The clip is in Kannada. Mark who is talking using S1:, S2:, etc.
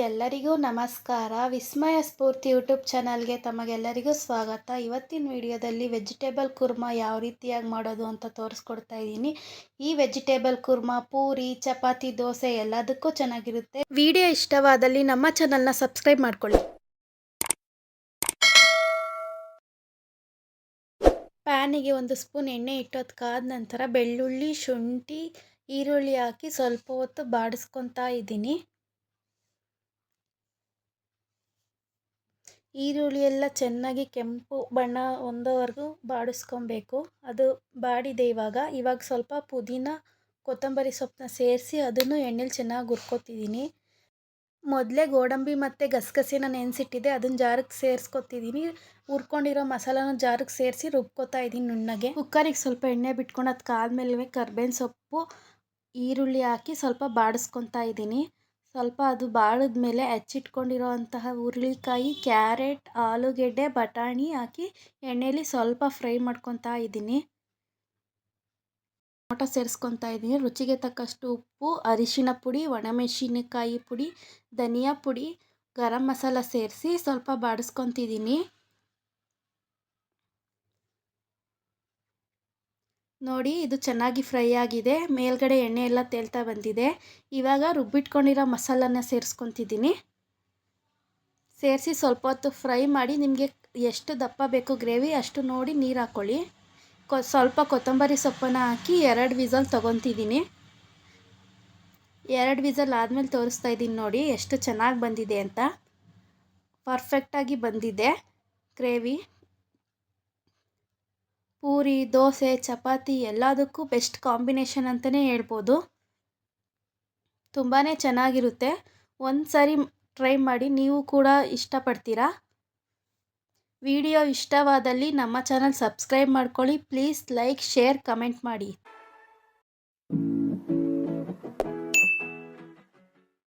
S1: ಎಲ್ಲರಿಗೂ ನಮಸ್ಕಾರ. ವಿಸ್ಮಯ ಸ್ಫೂರ್ತಿ ಯೂಟ್ಯೂಬ್ ಚಾನಲ್ಗೆ ತಮಗೆಲ್ಲರಿಗೂ ಸ್ವಾಗತ. ಇವತ್ತಿನ ವಿಡಿಯೋದಲ್ಲಿ ವೆಜಿಟೇಬಲ್ ಕುರ್ಮಾ ಯಾವ ರೀತಿಯಾಗಿ ಮಾಡೋದು ಅಂತ ತೋರಿಸ್ಕೊಡ್ತಾ ಇದ್ದೀನಿ. ಈ ವೆಜಿಟೇಬಲ್ ಕುರ್ಮಾ, ಪೂರಿ, ಚಪಾತಿ, ದೋಸೆ ಎಲ್ಲದಕ್ಕೂ ಚೆನ್ನಾಗಿರುತ್ತೆ. ವಿಡಿಯೋ ಇಷ್ಟವಾದಲ್ಲಿ ನಮ್ಮ ಚಾನಲ್ನ ಸಬ್ಸ್ಕ್ರೈಬ್ ಮಾಡ್ಕೊಳ್ಳಿ. ಪ್ಯಾನಿಗೆ ಒಂದು ಸ್ಪೂನ್ ಎಣ್ಣೆ ಇಟ್ಟೋದು ಕಾದ ನಂತರ ಬೆಳ್ಳುಳ್ಳಿ, ಶುಂಠಿ, ಈರುಳ್ಳಿ ಹಾಕಿ ಸ್ವಲ್ಪ ಹೊತ್ತು ಬಾಡಿಸ್ಕೊತಾ ಇದ್ದೀನಿ. ಈರುಳ್ಳಿ ಎಲ್ಲ ಚೆನ್ನಾಗಿ ಕೆಂಪು ಬಣ್ಣ ಹೊಂದೋವರೆಗೂ ಬಾಡಿಸ್ಕೊಬೇಕು. ಅದು ಬಾಡಿದೆ ಇವಾಗ. ಇವಾಗ ಸ್ವಲ್ಪ ಪುದೀನ, ಕೊತ್ತಂಬರಿ ಸೊಪ್ಪನ್ನ ಸೇರಿಸಿ ಅದನ್ನು ಎಣ್ಣೆಲಿ ಚೆನ್ನಾಗಿ ಹುರ್ಕೊತಿದ್ದೀನಿ. ಮೊದಲೇ ಗೋಡಂಬಿ ಮತ್ತು ಗಸಗಸೆನ ನೆನೆಸಿಟ್ಟಿದ್ದೆ. ಅದನ್ನು ಜಾರಿಗೆ ಸೇರಿಸ್ಕೊತಿದ್ದೀನಿ. ಹುರ್ಕೊಂಡಿರೋ ಮಸಾಲಾನ ಜಾರಿಗೆ ಸೇರಿಸಿ ರುಬ್ಕೊತಾ ಇದ್ದೀನಿ ನುಣ್ಣಗೆ. ಕುಕ್ಕರಿಗೆ ಸ್ವಲ್ಪ ಎಣ್ಣೆ ಬಿಟ್ಕೊಂಡು ಅದು ಕಾದ್ಮೇಲೆ ಕರ್ಬೇವಿನ ಸೊಪ್ಪು, ಈರುಳ್ಳಿ ಹಾಕಿ ಸ್ವಲ್ಪ ಬಾಡಿಸ್ಕೊತಾ ಇದ್ದೀನಿ. ಸ್ವಲ್ಪ ಅದು ಬಾಳಿದ ಮೇಲೆ ಹೆಚ್ಚಿಟ್ಕೊಂಡಿರುವಂತಹ ಹುರುಳಿಕಾಯಿ, ಕ್ಯಾರೆಟ್, ಆಲೂಗೆಡ್ಡೆ, ಬಟಾಣಿ ಹಾಕಿ ಎಣ್ಣೆಯಲ್ಲಿ ಸ್ವಲ್ಪ ಫ್ರೈ ಮಾಡ್ಕೊತಾ ಇದ್ದೀನಿ. ಟೊಮೊಟೊ ಸೇರಿಸ್ಕೊತಾ ಇದ್ದೀನಿ. ರುಚಿಗೆ ತಕ್ಕಷ್ಟು ಉಪ್ಪು, ಅರಿಶಿನ ಪುಡಿ, ಒಣಮೆಣಸಿನಕಾಯಿ ಪುಡಿ, ಧನಿಯಾ ಪುಡಿ, ಗರಂ ಮಸಾಲ ಸೇರಿಸಿ ಸ್ವಲ್ಪ ಬಾಡಿಸ್ಕೊತಿದ್ದೀನಿ. ನೋಡಿ, ಇದು ಚೆನ್ನಾಗಿ ಫ್ರೈ ಆಗಿದೆ. ಮೇಲ್ಗಡೆ ಎಣ್ಣೆ ಎಲ್ಲ ತೇಲ್ತಾ ಬಂದಿದೆ. ಇವಾಗ ರುಬ್ಬಿಟ್ಕೊಂಡಿರೋ ಮಸಾಲನ ಸೇರಿಸ್ಕೊತಿದ್ದೀನಿ. ಸೇರಿಸಿ ಸ್ವಲ್ಪ ಹೊತ್ತು ಫ್ರೈ ಮಾಡಿ ನಿಮಗೆ ಎಷ್ಟು ದಪ್ಪ ಬೇಕು ಗ್ರೇವಿ ಅಷ್ಟು ನೋಡಿ ನೀರು ಹಾಕ್ಕೊಳ್ಳಿ ಕೊ, ಸ್ವಲ್ಪ ಕೊತ್ತಂಬರಿ ಸೊಪ್ಪನ್ನು ಹಾಕಿ ಎರಡು ವಿಸಲ್ ತೊಗೊತಿದ್ದೀನಿ. ಎರಡು ವಿಸಲ್ ಆದಮೇಲೆ ತೋರಿಸ್ತಾ ಇದ್ದೀನಿ ನೋಡಿ ಎಷ್ಟು ಚೆನ್ನಾಗಿ ಬಂದಿದೆ ಅಂತ. ಪರ್ಫೆಕ್ಟಾಗಿ ಬಂದಿದೆ ಗ್ರೇವಿ. ಪೂರಿ, ದೋಸೆ, ಚಪಾತಿ ಎಲ್ಲದಕ್ಕೂ ಬೆಸ್ಟ್ ಕಾಂಬಿನೇಷನ್ ಅಂತಲೇ ಹೇಳ್ಬೋದು. ತುಂಬಾ ಚೆನ್ನಾಗಿರುತ್ತೆ. ಒಂದು ಸಾರಿ ಟ್ರೈ ಮಾಡಿ ನೀವು ಕೂಡ ಇಷ್ಟಪಡ್ತೀರಾ? ವಿಡಿಯೋ ಇಷ್ಟವಾದಲ್ಲಿ ನಮ್ಮ ಚಾನಲ್ ಸಬ್ಸ್ಕ್ರೈಬ್ ಮಾಡ್ಕೊಳ್ಳಿ. ಪ್ಲೀಸ್ ಲೈಕ್ ಶೇರ್ ಕಮೆಂಟ್ ಮಾಡಿ.